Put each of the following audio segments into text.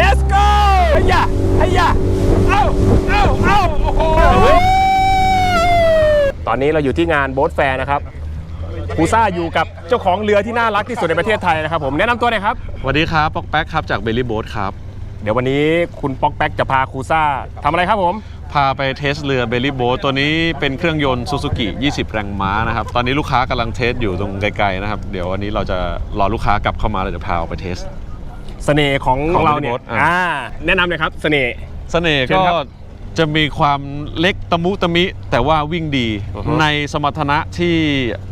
let's go ไอ้ยะไอ้ยะเอ้าเอ้าเอ้าโอ้โหตอนนี้เราอยู่ที่งานโบ๊ทแฟร์นะครับคูซ่าอยู่กับเจ้าของเรือที่น่ารักที่สุดในประเทศไทยนะครับผมแนะนำตัวหน่อยครับ สวัสดีครับป๊อกแป๊กครับจากเบลลี่โบ๊ทครับ เดี๋ยววันนี้คุณป๊อกแป๊กจะพาคูซ่าทำอะไรครับผม พาไปเทสเรือเบลลี่โบ๊ทตัวนี้เป็นเครื่องยนต์ซูซูกิ 20 แรงม้านะครับ ตอนนี้ลูกค้ากำลังเทสอยู่ตรงไกลๆนะครับ เดี๋ยววันนี้เราจะรอลูกค้ากลับเข้ามาเราจะพาออกไปเทส เสน่ห์ของของเราเนี่ย Belly Boat อะ อ่าแนะนำเลยครับเสน่ห์ เสน่ห์เชิญก็ครับ จะมีความเล็กตะมุตะมิ แต่ว่าวิ่งดีอือฮึในสมรรถนะที่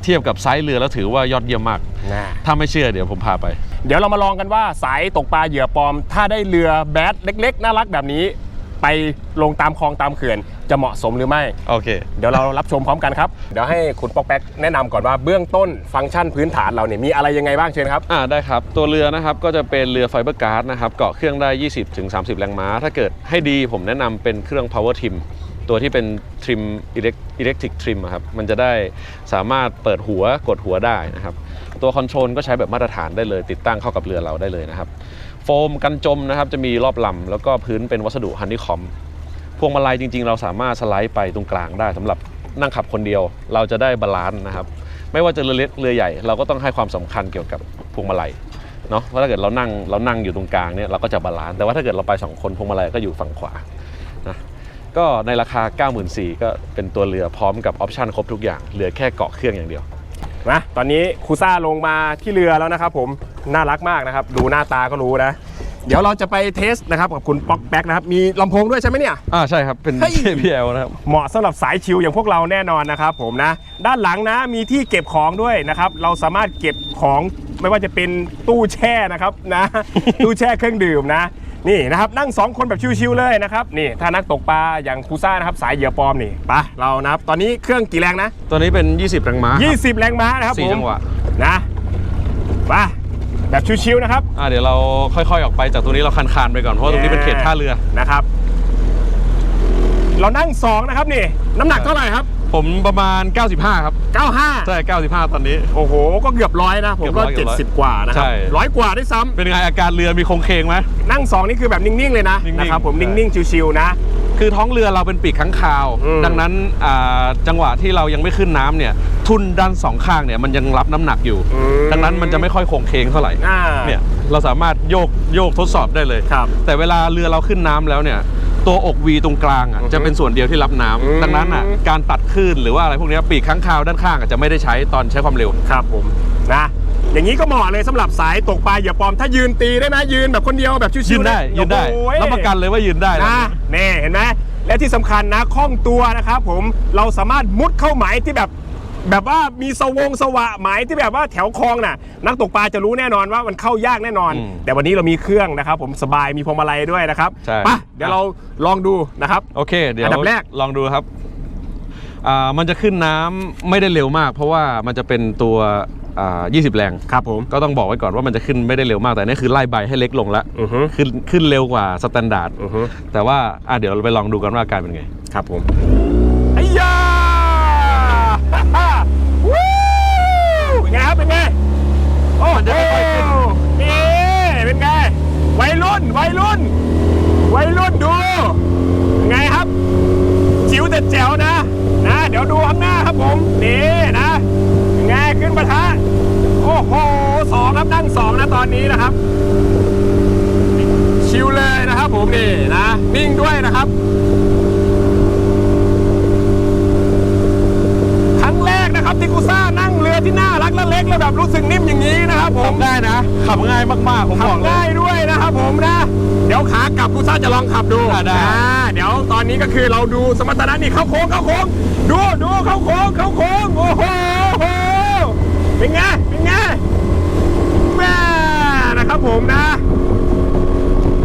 เทียบกับไซส์เรือแล้วถือว่ายอดเยี่ยมมาก นะถ้าไม่เชื่อเดี๋ยวผมพาไป เดี๋ยวเรามาลองกันว่าสายตกปลาเหยื่อปลอม ถ้าได้เรือแบดเล็ก ๆ น่ารักแบบนี้ ไปลงตามคลองตามเขื่อน จะเหมาะสมหรือไม่ โอเค เดี๋ยวเรารับชมพร้อมกันครับ เดี๋ยวให้คุณป๊อกแป๊กแนะนำก่อนว่าเบื้องต้นฟังก์ชันพื้นฐานเราเนี่ยมีอะไรยังไงบ้างเชิญครับ อ่าได้ครับ ตัวเรือนะครับก็จะเป็นเรือไฟเบอร์การ์ดนะครับเกาะเครื่องได้ 20ถึง30 แรงม้า ถ้าเกิดให้ดีผมแนะนำเป็นเครื่อง power trim ตัวที่เป็นทริมอิเล็กทริกทริมครับมันจะได้สามารถเปิดหัวกดหัวได้นะครับ ตัวคอนโทรลก็ใช้แบบมาตรฐานได้เลย ติดตั้งเข้ากับเรือเราได้เลยนะครับ โฟมกันจมนะครับจะมีรอบลำแล้วก็พื้นเป็นวัสดุฮันนี่คอมพ วงมาลัยจริง ๆ เราสามารถสไลด์ไปตรงกลางได้สำหรับนั่งขับคนเดียว เราจะได้บาลานซ์นะครับ ไม่ว่าจะเรือเล็กเรือใหญ่เราก็ต้องให้ความสำคัญเกี่ยวกับพวงมาลัยเนาะเพราะถ้าเกิดเรานั่งเรานั่งอยู่ตรงกลางเนี่ยเราก็จะบาลานซ์แต่ว่าถ้าเกิดเราไปสองคนพวงมาลัยก็อยู่ฝั่งขวานะก็ในราคา 94,000ก็เป็นตัวเรือพร้อมกับออปชั่นครบทุกอย่างเหลือแค่เกาะเครื่องอย่างเดียวนะตอนนี้ครูซ่าลงมาที่เรือแล้วนะครับผมน่ารักมากนะครับ ดูหน้าตาก็รู้นะ เดี๋ยวเราจะไปเทสนะครับกับคุณป๊อกแป๊กนะครับ มีลำโพงด้วยใช่ไหมเนี่ย อ่าใช่ครับ เป็น เฮ้ย JBL นะครับ เหมาะสำหรับสายชิลอย่างพวกเราแน่นอนนะครับผมนะ ด้านหลังนะมีที่เก็บของด้วยนะครับ เราสามารถเก็บของไม่ว่าจะเป็นตู้แช่นะครับนะ ตู้แช่เครื่องดื่มนะ นี่นะครับนั่งสองคนแบบชิวๆเลยนะครับนี่ถ้านักตกปลาอย่างครูซ่านะครับสายเหยื่อปลอมนี่ไปะเรานะครับตอนนี้เครื่องกี่แรงนะ ตัวนี้เป็น 20 แรงม้าครับ 20 แรงม้านะครับสี่ผมจังหวะ นะมา แบบชิวๆนะครับอ่าเดี๋ยวเราค่อยๆออกไปจากตรงนี้เราคันๆไปก่อนเพราะว่าตรงนี้เป็นเขตท่าเรือนะครับ เรานั่งสองนะครับนี่ น้ำหนักเท่าไหร่ครับ ผมประมาณ 95 ครับ 95 ใช่ 95 ตอนนี้ โอ้โห ก็เกือบร้อยนะผมก็เกือบร้อย70 กว่านะครัใช่ ร้อยกว่าด้วยซ้ำเป็นไงอาการเรือมีโครงเคงไหม นั่งสองนี่คือแบบนิ่งๆเลยนะนิ่งๆนะครับผมใช่นิ่งๆชิวๆนะ คือท้องเรือเราเป็นปีกข้างคาว อืม ดังนั้นอ่าจังหวะที่เรายังไม่ขึ้นน้ำเนี่ยทุนด้านสองข้างเนี่ยมันยังรับน้ำหนักอยู่ อืมดังนั้นมันจะไม่ค่อยโคงเคงเท่าไหร่อ่าเนี่ยเราสามารถโยกโยกทดสอบได้เลย ครับ แต่เวลาเรือเราขึ้นน้ำแล้วเนี่ย ตัวอกวีตรงกลางอะอือฮึจะเป็นส่วนเดียวที่รับน้ำอืม ดังนั้นอะการตัดคลื่นหรือว่าอะไรพวกเนี้ยปีกข้างคาวด้านข้างอาจจะไม่ได้ใช้ตอนใช้ความเร็ว ครับผมนะ อย่างนี้ก็เหมาะเลยสำหรับสายตกปลาเหยื่อปลอมถ้ายืนตีได้ไหมยืนแบบคนเดียวแบบชิวๆยืนได้เยืนได้โอ้ยรับประกันเลยว่ายืนได้นะนี่เห็นไหมและที่สำคัญนะคล่องตัวนะครับผมเราสามารถมุดเข้าหมายที่แบบ แบบว่ามีสวงสวะหมายที่แบบว่าแถวคลองน่ะ นักตกปลาจะรู้แน่นอนว่ามันเข้ายากแน่นอน แต่วันนี้เรามีเครื่องนะครับ ผมสบายมีพวงมาลัยด้วยนะครับใช่ ไปะเดี๋ยวเราลองดูนะครับ โอเค เดี๋ยวอันดับแรก ลองดูครับอ่ามันจะขึ้นน้ำไม่ได้เร็วมาก เพราะว่ามันจะเป็นตัว อ่า20แรงครับผมก็ต้องบอกไว้ก่อนว่ามันจะขึ้นไม่ได้เร็วมากแต่นี่คือไล่ใบให้เล็กลงแล้วอือฮึขึ้นขึ้นเร็วกว่าสแตนดาร์ดอือฮึแต่ว่าอะเดี๋ยวเราไปลองดูกันว่าอาการเป็นไง ครับผมไอ้ยาวู้เป็นไงครับเป็นไงโอ้มันจะค่อยๆขึ้นนี่เป็นไงวัยรุ่นวัยรุ่นวัยรุ่นดูเป็นไงครับจิ๋วแต่แจ๋วนะนะ เดี๋ยวดูข้างหน้าครับผมนี่นะเป็นไงขึ้นปะทะ โอ้โหสองครับนั่งสองนะตอนนี้นะครับ ชิวเลยนะครับผมนี่นะ นิ่งด้วยนะครับ ครั้งแรกนะครับที่กูซ่านั่งเรือที่น่ารักและเล็กแล้วแบบรู้สึกนิ่มอย่างนี้นะครับผมขับง่ายนะ ขับง่ายมากๆ ผมขับบอกเลยง่ายด้วยนะครับผมนะ เดี๋ยวขากลับกูซ่าจะลองขับดูอะได้ อ่าเดี๋ยวตอนนี้ก็คือเราดูสมรรถนะนี่เข้าโค้งเข้าโค้งดูดูเข้าโค้งเข้าโค้งโอ้โหโอ้โห เป็นไง เป็นไงแม่นะครับผมนะ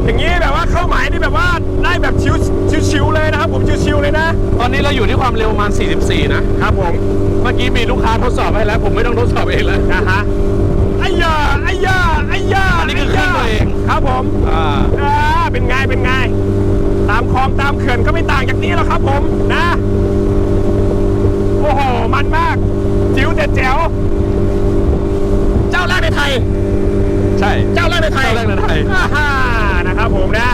อย่างนี้แบบว่าเข้าหมายนี่แบบว่าได้แบบชิวชิวๆเลยนะครับผมชิวๆเลยนะ ตอนนี้เราอยู่ที่ความเร็วประมาณ 44 นะครับผม เมื่อกี้มีลูกค้าทดสอบให้แล้ว ผมไม่ต้องทดสอบเองแล้วนะฮะไอ้ยาไอ้ยาไอ้ยาอันนี้คือเครื่องตัวเองครับผม อ่าอ่าเป็นไง เป็นไง ตามคลองตามเขื่อนก็ไม่ต่างจากนี้แล้วครับผมนะ โอ้โห มันมาก จิ๋วแต่แจ๋ว ใช่เจ้าแรกในไทยเจ้าแรกในไทยอ่าฮ่านะครับผมนะ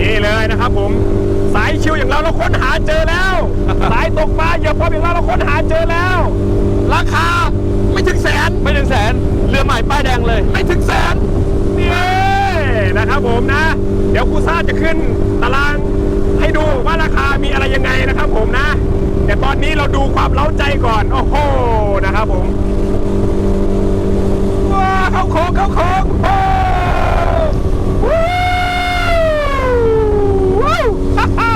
นี่เลยนะครับผม สายชิวอย่างเราเราค้นหาเจอแล้ว สายตกปลาเหยียบพร้อมอย่างเราเราค้นหาเจอแล้ว ราคาไม่ถึงแสน ไม่ถึงแสนเรือใหม่ป้ายแดงเลย ไม่ถึงแสนนี่นะครับผมนะ เดี๋ยวครูซ่าจะขึ้นตารางให้ดูว่าราคามีอะไรยังไงนะครับผมนะ แต่ตอนนี้เราดูความเล้าใจก่อน โอ้โห ครับผม ว้าเข้าโค้งเข้าโค้งโอ้วู้วู้ฮ่าฮ่า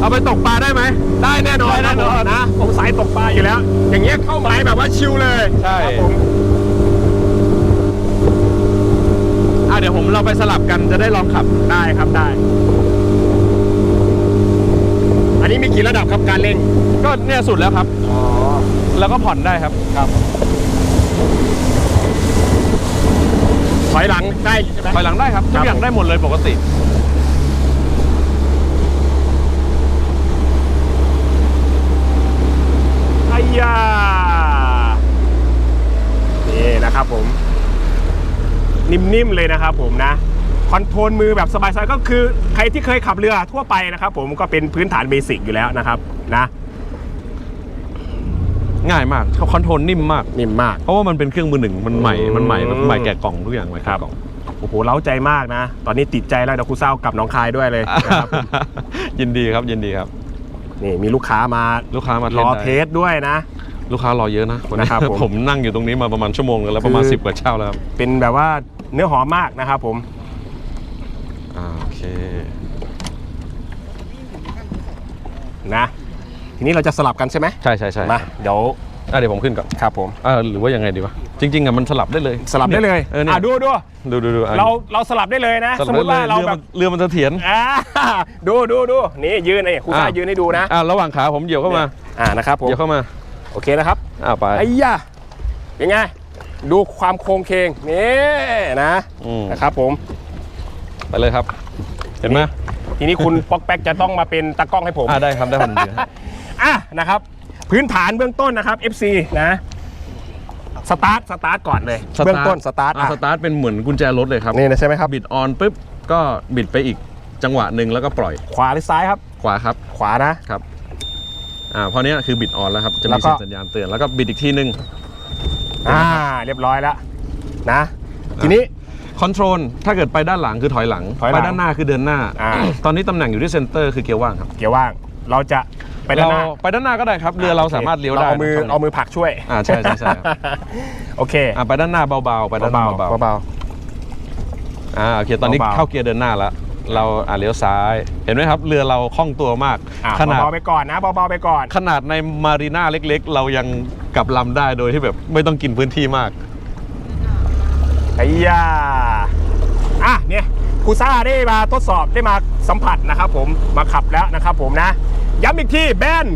เอาไปตกปลาได้ไหม ได้แน่นอนได้แน่นอนนะผมสายตกปลาอยู่แล้ว อย่างเงี้ยเข้าหมายแบบว่าชิลเลย ใช่ครับผมอะเดี๋ยวผมเราไปสลับกันจะได้ลองขับได้ครับได้ อันนี้มีกี่ระดับครับการเร่ง ก็เนี่ยสุดแล้วครับ อ๋อ แล้วก็ผ่อนได้ครับ ครับถอยหลังได้ใช่ไหม ถอยหลังได้ครับทุครักบอย่างได้หมดเลยปกติ ไอ้ยานี่นะครับผม นิ่มๆเลยนะครับผมนะ คอนโทรลมือแบบสบายๆก็คือ ใครที่เคยขับเรือทั่วไปนะครับผมก็เป็นพื้นฐานเบสิกอยู่แล้วนะครับนะ ง่ายมากเขาคอนโทรลนิ่มมาก นิ่มมาก เพราะว่ามันเป็นเครื่องมือหนึ่งมันใหม่อืมมันใหม่มันใหม่แกะกล่องทุกอย่างใหม่ครัแกะบกล่องโอ้โหเล้าใจมากนะ ตอนนี้ติดใจแล้วเดี๋ยวครูเศร้ากลับหน้องคายด้วยเลยนะครับยินดีครับยินดีครับนี่มีลูกค้ามาลูกค้ามารอได้เทสด้วยนะ ลูกค้ารอเยอะนะวันนี้นะครับผม ผมนั่งอยู่ตรงนี้มาประมาณชั่วโมงนึงแล้วประมาณคือสิบกว่าเช่าแล้วครับเป็นแบบว่าเนื้อหอมมากนะครับผม อ่าโอเค นะ ทีนี้เราจะสลับกันใช่ไหมใช่ใช่ใช่มาเดี๋ยวอะเดี๋ยวผมขึ้นก่อนครับผมอ่าหรือว่ายังไงดีวะจริงๆอะมันสลับได้เลยสลับได้เลยเออเนี่ยอะดูดูดูดูดูอะเราเราสลับได้เลยนะ สสลัมบมได้ติเลยว่าเราเรือแบมับนเรือมันเสถียรอ่าดูดูดูนี่ยืนนี่ครูซ่าอะยืนให้ดูนะอ่าระหว่างขาผมเหยียวเข้ามาอ่านะครับผมเหยียวเข้ามาโอเคนะครับอ่าไป ไอ้ยะเป็นไงดูความโค้งเคงนี่นะอืม นะครับผม ไปเลยครับ เห็นไหมทีนี้คุณ ป๊อกแป๊กจะต้องมาเป็นตากล้องให้ผม อ่าได้ครับได้ผมดีครับ อะนะครับ พื้นฐานเบื้องต้นนะครับ FC นะสตาร์ทสตาร์ทก่อนเลยเบื้องต้นสตาร์ทอะอะสตาร์ทเป็นเหมือนกุญแจรถเลยครับนี่นะใช่ไหมครับบิดออนปุ๊บก็บิดไปอีกจังหวะหนึ่งแล้วก็ปล่อย ขวาหรือซ้ายครับ ขวาครับ ขวานะครับอ่าพอเนี้ยคือบิดออนแล้วครับจะแล้มีวก็สัญญาณเตือนแล้วก็บิดอีกทีหนึงอ่าเรียบร้อยแล้วนะ ทีนี้คอนโทรลถ้าเกิดไปด้านหลังคือถอยหลังถอยหลัไปงด้านหน้าคือเดินหน้าอ่าตอนนี้ตำแหน่งอยู่ที่เซนเตอร์คือเกียร์ว่างครับเกียร์ว่างเราจะ ไปด้านหน้าเไปด้านหน้าก็ได้ครับ เรือเราสามารถเลี้ยวได้เอามือนะช่วงนี้เอามือผลักช่วยอ่าใช่ใช่ใช่ครับโอเค อ่าไปด้านหน้าเบาๆไปด้านหน้าเบาเบาๆอ่าโอเคตอนนี้เบาๆเข้าเกียร์เดินหน้าแล้ว เราอ่าเลี้ยวซ้าย เห็นไหมครับ เรือเราคล่องตัวมาก ๆอะขนาดเบาๆไปก่อนนะเบาๆไปก่อน ขนาดในมารีนาเล็กๆ เรายังกลับลำได้โดยที่แบบไม่ต้องกินพื้นที่มาก ไอ้ยาอะเนี่ยครูซ่าได้มาทดสอบได้มาสัมผัสนะครับผมมาขับแล้วนะครับผมนะ ย้ำอีกทีแบน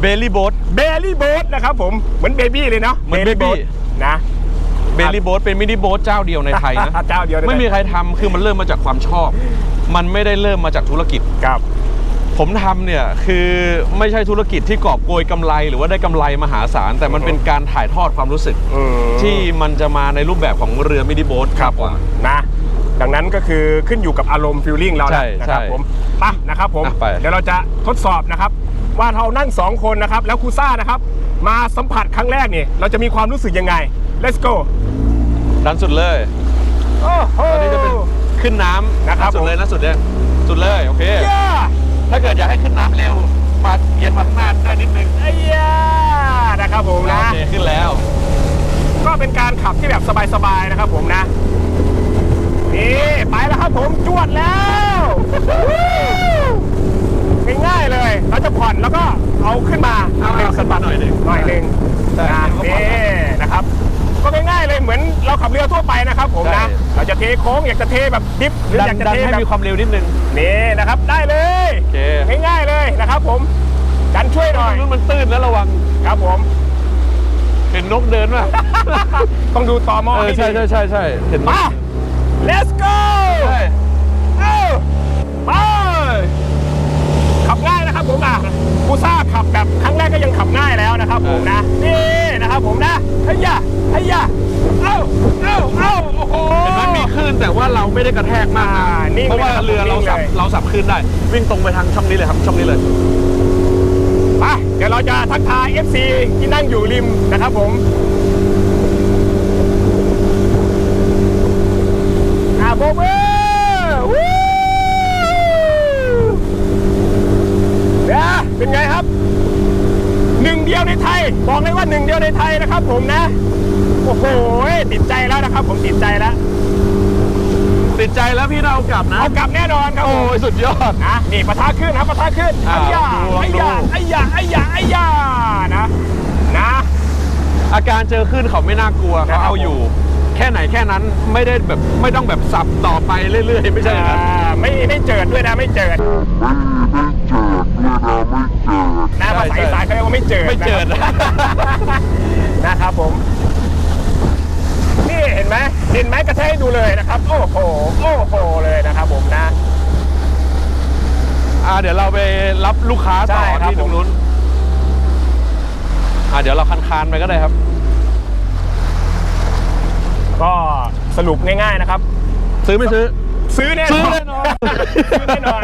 เบลลี่โบ๊ท เบลลี่โบ๊ทนะครับผมเหมือนเบบี้เลยเนาะเหมือน Belly baby boat นะเบลลี่โบ๊ทเป็นมินิโบ๊ทเจ้าเดียวในไทยนะ เจ้าเดียวด้ไม่มีใครทำคือมันเริ่มมาจากความชอบ มันไม่ได้เริ่มมาจากธุรกิจ ครับ ผมทำเนี่ยคือไม่ใช่ธุรกิจที่กอบโกยกำไร หรือว่าได้กำไรมหาศาล แต่มันเป็นการถ่ายทอดความรู้สึก อืมที่มันจะมาในรูปแบบของเรือมินิโบ๊ทครับกว่านะ ดังนั้นก็คือขึ้นอยู่กับอารมณ์ฟิลลิ่งเราใช่แล้วนะครับใช่ผมไปะนะครับผม อะไป เดี๋ยวเราจะทดสอบนะครับ ว่าเรานั่งสองคนนะครับ แล้วครูซ่านะครับ มาสัมผัสครั้งแรกเนี่ยเราจะมีความรู้สึกยังไง let's go ดันสุดเลย โอ้โห ตอนนี้จะเป็นขึ้นน้ำนะครับสุดเลยผมนะสุดเลย สุดเลย โอเค เย้ ถ้าเกิดอยากให้ขึ้นน้ำเร็วมาเอียนมาข้างหน้าได้นิดนึง ไอ้ยานะครับผมนะ โอเคขึ้นแล้ว ก็เป็นการขับที่แบบสบายๆนะครับผมนะ นี่ไปแล้วครับผม จวดแล้วง่ายๆเลยเราจะผ่อนแล้วก็เอาขึ้นมาเอาเอาขึ้นมาหน่อยหนึ่งหน่อยหนึ่งใช่นะเดี๋ยวก็ผ่อนนี่นะครับ ก็ง่ายๆเลยเหมือนเราขับเรือทั่วไปนะครับผมใช่ นะเราจะเทโค้งอยากจะเทแบบดิฟหรือดัอยากนจะดันเทให้แบบมีความเร็วนิดนึง นี่นะครับได้เลยโอเค ง่ายๆเลยนะครับผมจันช่วยหน่อยนู้นมันตื้นแล้วระวัง ครับผม เห็นนกเดินป่ะต้องดูต่อหม้อเออให้ใช่ดีใช่ใช่ใช่เห็นนก มา let's go ใช่ เอ้าไปขับง่ายนะครับผมอะ กูซ่าขับแบบครั้งแรกก็ยังขับง่ายแล้วนะครับผมนะ นี่นะครับผมนะเฮียเฮียเอ้าเอ้าเอ้าโอ้โหเห็นไหมมีคลื่นแต่ว่าเราไม่ได้กระแทกมากนะอ่านิ่งเพราะว่าเลยครับเรือเราสับนิ่งเลย เราสับขึ้นได้ วิ่งตรงไปทางช่องนี้เลยครับช่องนี้เลย ไปเดี๋ยวเราจะทักทาย FC ที่นั่งอยู่ริมนะครับผมอ่าโบเบอ เดี๋ยวเป็นไงครับหนึ่งเดียวในไทย บอกเลยว่าหนึ่งเดียวในไทยนะครับ ผมนะ โอ้โหติดใจแล้วนะครับ ผมติดใจแล้ว ติดใจแล้วพี่เรากลับนะ เอากลับแน่นอนครับผโอ้มยสุดยอด นะนี่ปะทะขึ้นครับปะทะขึ้นอ่าไอ้ยาลองดูไอ้ยาไอ้ยาไอ้ยาไอ้ยานะนะ อาการเจอขึ้นเขาไม่น่ากลัวครัเขาบเอาอยู่แค่ไหนแค่นั้นไม่ได้แบบไม่ต้องแบบสับต่อไปเรื่อยๆ ไม่ใช่อย่างนั้นอ่าไม่ไม่เจิดด้วยนะไม่เจิดนะภาษาอีสานเขาเรียกว่าไม่เจิดไม่เจิดนะครับนะครับผม นี่เห็นไหมเห็นไหมกระแทกให้ดูเลยนะครับ โอ้โหโอ้โหเลยนะครับผมนะ อ่าเดี๋ยวเราไปรับลูกค้าใช่ต่อครับที่ตรงผมนู้นอ่าเดี๋ยวเราคันๆไปก็ได้ครับ ก็สรุปง่ายๆนะครับ ซื้อไม่ซื้อ ซื้อแน่ซื้นออนแน่นอน ซื้อแน่นอน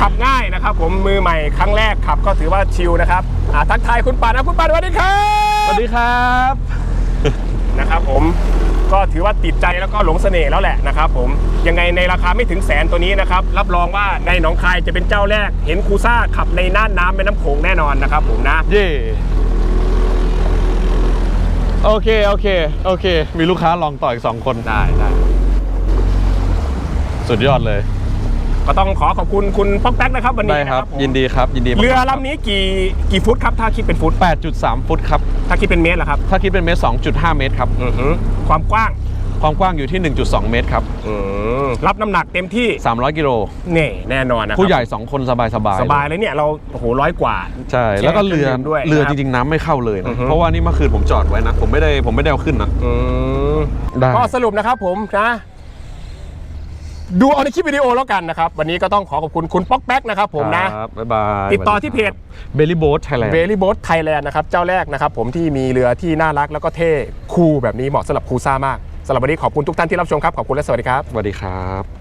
ขับง่ายนะครับ ผมมือใหม่ครั้งแรกขับก็ถือว่าชิลนะครับอ่าทักทายคุณปานนะคุณปานสวัสดีครัสบวัสดีครับ นะครับผมก็ถือว่าติดใจแล้วก็หลงเสน่ห์แล้วแหละนะครับผมยังไงในราคาไม่ถึงแสนตัวนี้นะครับรับรองว่าในหนองคายจะเป็นเจ้าแรก เห็นครูซ่าขับในน่านน้ำแม่น้ำโขงแน่นอนนะครับผมนะ เย่ โอเค โอเค โอเค มีลูกค้าลองต่ออีกสองคนได้ได้สุดยอดเลย ก็ต้องขอขอบคุณคุณป๊อกแป๊กนะครับวันนี้ได้นะคครัรับ บผมยินดีครับ ยินดีมากเรือลำนี้กี่กี่ฟุตครับ ถ้าคิดเป็นฟุต 8.3 ฟุตครับ ถ้าคิดเป็นเมตรล่ะครับถ้าคิดเป็นเมตร 2.5 เมตรครับ อือฮึความกว้าง ความกว้างอยู่ที่ 1.2 เมตรครับ อืมรับน้ำหนักเต็มที่300 กิโล นี่แน่นอนนะครับผู้ใหญ่ 2 คนสบายสบายสบายเลยเนี่ยเราโอ้โหร้อยกว่า ใช่ แล้วก็เรือแช่คงดื่มด้วยเรือนะคจบริงๆ น้ำไม่เข้าเลยอืนะอฮึเพราะว่านี่เมื่อคืนผมจอดไว้นะ ผมไม่ได้ผมไม่ได้เอาขึ้นนะอืมได้ก็สรุปนะครับผมนะดูเอาในคลิปวิดีโอแล้วกันนะครับ วันนี้ก็ต้องขอขอบคุณคุณป๊อกแป๊กนะครับผมนะครับบ๊ายบายติดต่อที่เพจเบลลี่โบ๊ทไทยแลนด์เบลลี่โบ๊ทไทยแลนด์นะครับ เจ้าแรกนะครับผมที่มีเรือที่น่ารักแล้วก็เท่คูลแบบนี้เหมาะสำหรับครูซ่ามาก สำหรับวันนี้ขอบคุณทุกท่านที่รับชมครับขอบคุณและสวัสดีครับ สวัสดีครับ